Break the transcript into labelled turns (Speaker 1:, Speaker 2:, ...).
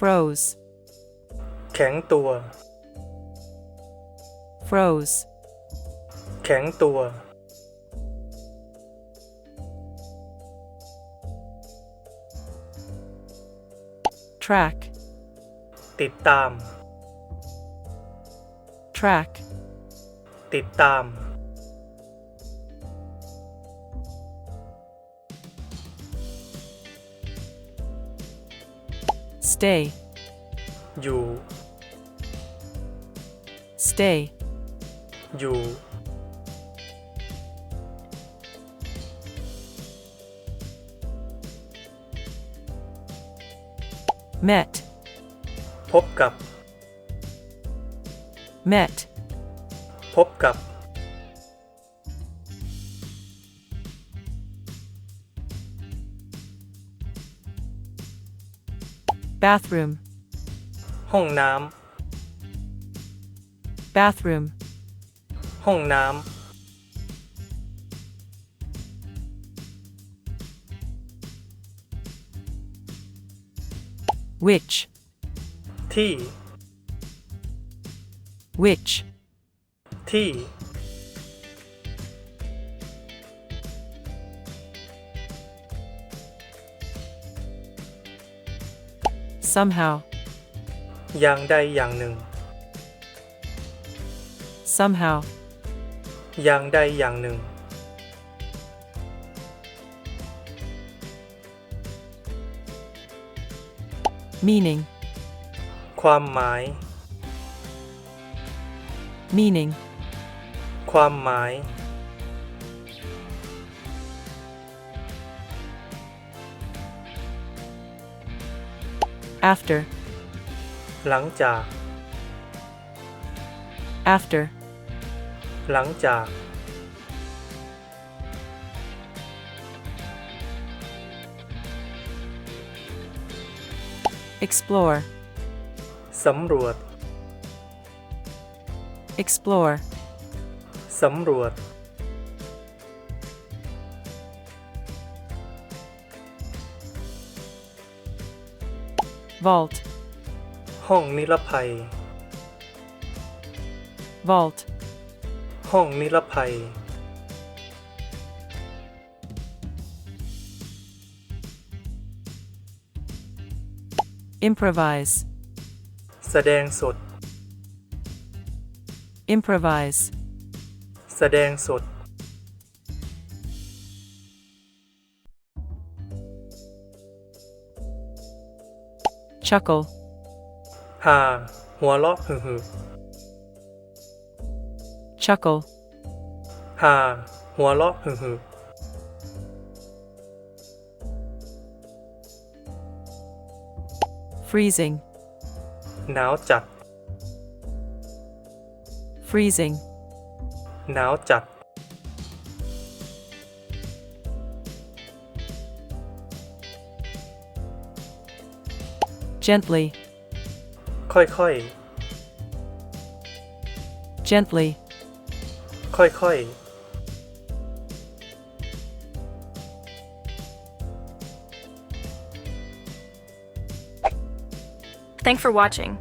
Speaker 1: froze,
Speaker 2: แข็งตัว
Speaker 1: froze,
Speaker 2: แข็งตัว
Speaker 1: track,
Speaker 2: ติดตาม
Speaker 1: track,
Speaker 2: ติดตาม
Speaker 1: stay,
Speaker 2: อยู่
Speaker 1: stay,
Speaker 2: อยู่
Speaker 1: met,
Speaker 2: พบกับ
Speaker 1: met,
Speaker 2: พบกับ
Speaker 1: bathroom,
Speaker 2: ห้องน้
Speaker 1: bathroom, ำ
Speaker 2: ห้องน้
Speaker 1: which, ำ
Speaker 2: ที่
Speaker 1: which,
Speaker 2: ที่
Speaker 1: somehow,
Speaker 2: อย่างใดอย่างหนึ่ง
Speaker 1: somehow,
Speaker 2: อย่างใดอย่างหนึ่ง
Speaker 1: meaning,
Speaker 2: ความหมาย
Speaker 1: meaning,
Speaker 2: ความหมาย
Speaker 1: after,
Speaker 2: หลังจาก
Speaker 1: after,
Speaker 2: หลังจาก
Speaker 1: explore,
Speaker 2: สำรวจ
Speaker 1: explore,
Speaker 2: สำรวจ
Speaker 1: vault,
Speaker 2: ห้องนิรภัย
Speaker 1: vault,
Speaker 2: ห้องนิรภัย
Speaker 1: improvise,
Speaker 2: แสดงสด
Speaker 1: improvise,
Speaker 2: แสดงสด
Speaker 1: chuckle,
Speaker 2: หาหัวเราะฮึฮึ
Speaker 1: chuckle,
Speaker 2: หาหัวเราะฮึฮึ
Speaker 1: freezing,
Speaker 2: หนาวจัด
Speaker 1: freezing,
Speaker 2: หนาวจัด
Speaker 1: gently,
Speaker 2: ค่อย
Speaker 1: gently,
Speaker 2: ๆ ค่อย
Speaker 3: Thanks for watching.